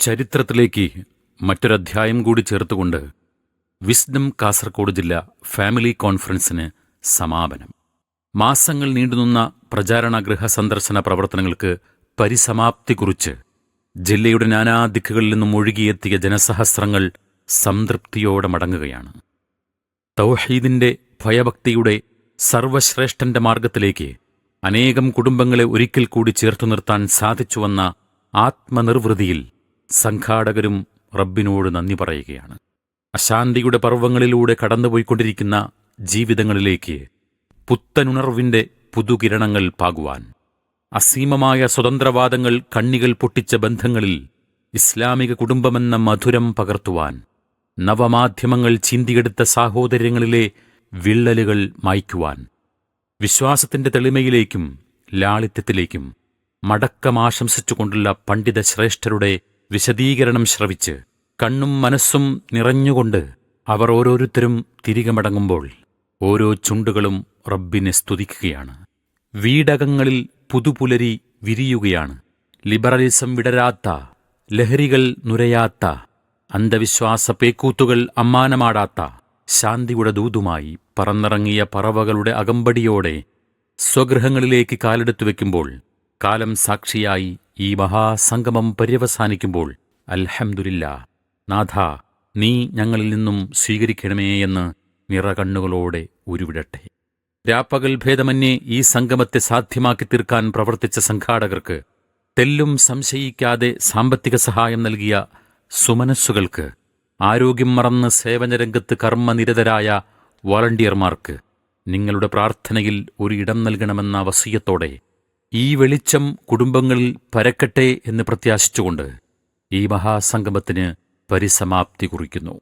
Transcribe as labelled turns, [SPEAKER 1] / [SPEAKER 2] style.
[SPEAKER 1] ചരിത്രത്തിലേക്ക് മറ്റൊരധ്യായം കൂടി ചേർത്തുകൊണ്ട് വിസ്ഡം കാസർഗോഡ് ജില്ല ഫാമിലി കോൺഫറൻസിന് സമാപനം. മാസങ്ങൾ നീണ്ടുനിന്ന പ്രചാരണ ഗൃഹ സന്ദർശന പ്രവർത്തനങ്ങൾക്ക് പരിസമാപ്തി കുറിച്ച് ജില്ലയുടെ നാനാ നാനാദിക്കുകളിൽ നിന്നും ഒഴുകിയെത്തിയ ജനസഹസ്രങ്ങൾ സംതൃപ്തിയോടെ മടങ്ങുകയാണ്. തൗഹീദിന്റെ ഭയഭക്തിയുടെ സർവശ്രേഷ്ഠന്റെ മാർഗത്തിലേക്ക് അനേകം കുടുംബങ്ങളെ ഒരിക്കൽ കൂടി ചേർത്തു നിർത്താൻ സാധിച്ചുവന്ന ആത്മനിർവൃതിയിൽ സംഘാടകരും റബ്ബിനോട് നന്ദി പറയുകയാണ്. അശാന്തിയുടെ പർവങ്ങളിലൂടെ കടന്നുപോയിക്കൊണ്ടിരിക്കുന്ന ജീവിതങ്ങളിലേക്ക് പുത്തനുണർവിന്റെ പുതുകിരണങ്ങൾ പാകുവാൻ. അസീമമായ സ്വതന്ത്രവാദങ്ങൾ കണ്ണികൾ പൊട്ടിച്ച ബന്ധങ്ങളിൽ ഇസ്ലാമിക കുടുംബമെന്ന മധുരം പകർത്തുവാൻ. നവമാധ്യമങ്ങൾ ചീന്തിയെടുത്ത സാഹോദര്യങ്ങളിലെ വിള്ളലുകൾ മായ്ക്കുവാൻ. വിശ്വാസത്തിന്റെ തെളിമയിലേക്കും ലാളിത്യത്തിലേക്കും മടക്കമാശംസിച്ചുകൊണ്ടുള്ള പണ്ഡിത ശ്രേഷ്ഠരുടെ വിശദീകരണം ശ്രവിച്ച് കണ്ണും മനസ്സും നിറഞ്ഞുകൊണ്ട് അവർ ഓരോരുത്തരും തിരികെ മടങ്ങുമ്പോൾ ഓരോ ചുണ്ടുകളും റബ്ബിനെ സ്തുതിക്കുകയാണ്. വീടകങ്ങളിൽ പുതുപുലരി വിരിയുകയാണ്. ലിബറലിസം വിടരാത്ത ലഹരികൾ നുരയാത്ത അന്ധവിശ്വാസ പേക്കൂത്തുകൾ അമ്മാനമാടാത്ത ശാന്തിയുടെ ദൂതുമായി പറന്നിറങ്ങിയ പറവകളുടെ അകമ്പടിയോടെ സ്വഗൃഹങ്ങളിലേക്ക് കാലെടുത്തു വെക്കുമ്പോൾ കാലം സാക്ഷിയായി ഈ മഹാസംഗമം പര്യവസാനിക്കുമ്പോൾ അൽഹംദുലില്ല നാഥ നീ ഞങ്ങളിൽ നിന്നും സ്വീകരിക്കണമേ എന്ന് നിറകണ്ണുകളോടെ ഉരുവിടട്ടെ. രാപ്പകൽ ഭേദമന്യേ ഈ സംഗമത്തെ സാധ്യമാക്കി തീർക്കാൻ പ്രവർത്തിച്ച സംഘാടകർക്ക് തെല്ലും സംശയിക്കാതെ സാമ്പത്തിക സഹായം നൽകിയ സുമനസ്സുകൾക്ക് ആരോഗ്യം മറന്ന് സേവനരംഗത്ത് കർമ്മനിരതരായ വോളണ്ടിയർമാർക്ക് നിങ്ങളുടെ പ്രാർത്ഥനയിൽ ഒരു ഇടം നൽകണമെന്ന വസീയത്തോടെ ഈ വെളിച്ചം കുടുംബങ്ങളിൽ പരക്കട്ടെ എന്ന് പ്രത്യാശിച്ചുകൊണ്ട് ഈ മഹാസംഗമത്തിന് പരിസമാപ്തി കുറിക്കുന്നു.